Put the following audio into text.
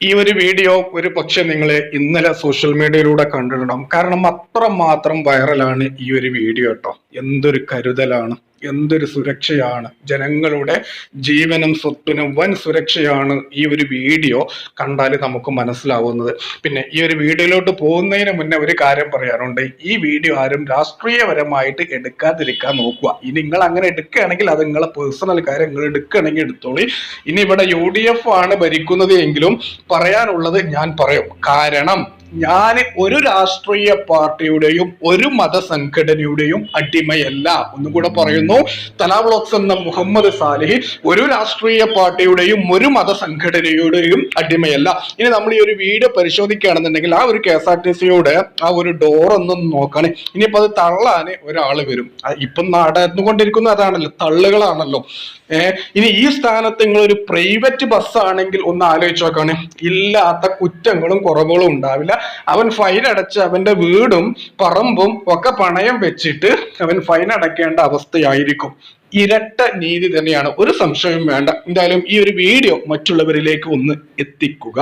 ഈ ഒരു വീഡിയോ ഒരു പക്ഷെ നിങ്ങൾ ഇന്നലെ സോഷ്യൽ മീഡിയയിലൂടെ കണ്ടിട്ടുണ്ടാവും. കാരണം അത്രമാത്രം വൈറലാണ് ഈ ഒരു വീഡിയോ കേട്ടോ. എന്തൊരു കരുതലാണ്. എന്തൊരു സുരക്ഷയാണ്? ജനങ്ങളുടെ ജീവനും സ്വത്തിനും വൻ സുരക്ഷയാണ് ഈ ഒരു വീഡിയോ കണ്ടാൽ നമുക്ക് മനസ്സിലാവുന്നത്. പിന്നെ ഈ ഒരു വീഡിയോയിലോട്ട് പോകുന്നതിന് മുന്നേ ഒരു കാര്യം പറയാറുണ്ട് ഈ വീഡിയോ ആരും രാഷ്ട്രീയപരമായിട്ട് എടുക്കാതിരിക്കാൻ നോക്കുക. ഇനി നിങ്ങൾ അങ്ങനെ എടുക്കുകയാണെങ്കിൽ അത് നിങ്ങളെ പേഴ്സണൽ കാര്യം നിങ്ങൾ എടുക്കുകയാണെങ്കിൽ എടുത്തോളി. ഇനി ഇവിടെ യു ഡി എഫ് ആണ് ഭരിക്കുന്നത് എങ്കിലും പറയാനുള്ളത് ഞാൻ പറയും. കാരണം ഞാൻ ഒരു രാഷ്ട്രീയ പാർട്ടിയുടെയും ഒരു മതസംഘടനയുടെയും അടിമയല്ല. ഒന്നും കൂടെ പറയുന്നു തലാബ്ലോക്സ് എന്ന മുഹമ്മദ് സാലിഹി ഒരു രാഷ്ട്രീയ പാർട്ടിയുടെയും ഒരു മതസംഘടനയുടെയും അടിമയല്ല. ഇനി നമ്മൾ ഈ ഒരു വീഡിയോ പരിശോധിക്കുകയാണെന്നുണ്ടെങ്കിൽ ആ ഒരു കെ എസ് ആർ ടി സിയുടെ ആ ഒരു ഡോർ ഒന്ന് നോക്കണേ. ഇനിയിപ്പോൾ അത് തള്ളാൻ ഒരാൾ വരും. ഇപ്പം നടന്നുകൊണ്ടിരിക്കുന്നത് അതാണല്ലോ തള്ളുകളാണല്ലോ. ഏഹ് ഇനി ഈ സ്ഥാനത്ത് നിങ്ങൾ ഒരു പ്രൈവറ്റ് ബസ് ആണെങ്കിൽ ഒന്ന് ആലോചിച്ച് നോക്കണേ. ഇല്ലാത്ത കുറ്റങ്ങളും കുറവുകളും ഉണ്ടാവില്ല. അവൻ ഫൈൻ അടച്ച് അവന്റെ വീടും പറമ്പും ഒക്കെ പണയം വെച്ചിട്ട് അവൻ ഫൈൻ അടക്കേണ്ട അവസ്ഥയായിരിക്കും. ഇരട്ട നീതി തന്നെയാണ്. ഒരു സംശയവും വേണ്ട. എന്തായാലും ഈ ഒരു വീഡിയോ മറ്റുള്ളവരിലേക്ക് ഒന്ന് എത്തിക്കുക.